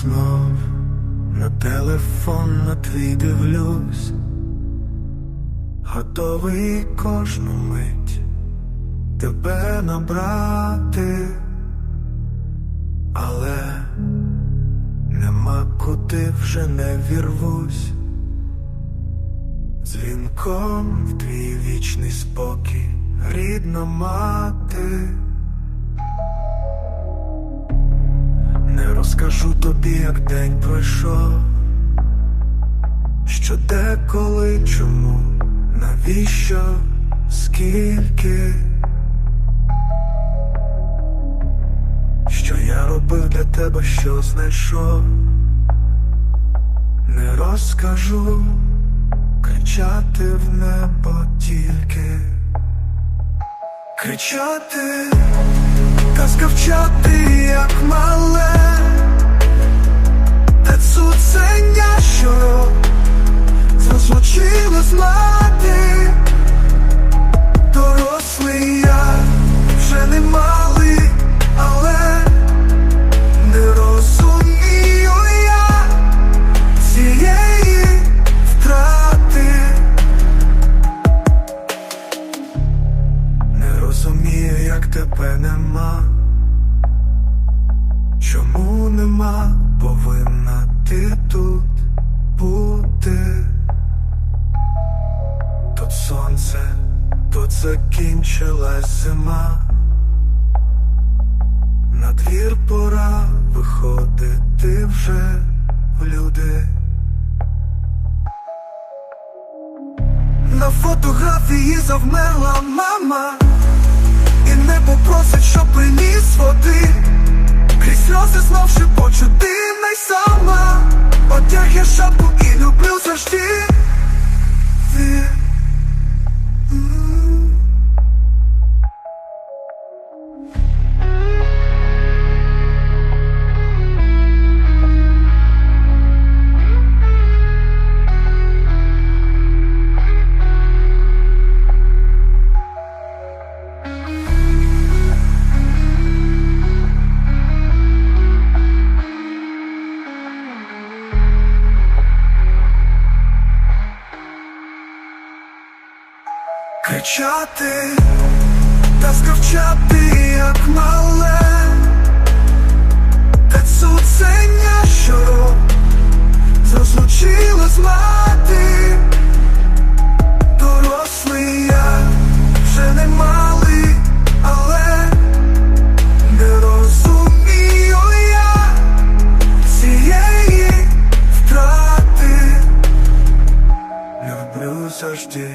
знов на телефон на твій дивлюсь, готовий кожну мить тебе набрати, але нема куди вже не вірвусь. Дзвінком в твій вічний спокій, рідна мати. Розкажу тобі, як день пройшов, що де, коли, чому, навіщо, скільки, що я робив для тебе, що знайшов, не розкажу, кричати в небо тільки, кричати та скавчати, як мале, як тебе нема. Чому нема, повинна ти тут бути? Тут сонце, тут закінчилась зима. На двір пора виходити вже в люди. На фотографії завмерла мама, приніс води. Крізь сльози знов шепочу, ти не сама. Одяг я шапку Кричати та скавчати, як мале, та цуценя, що розлучила з мати, дорослий я вже не малий, але не розумію я цієї втрати. Люблю завжди.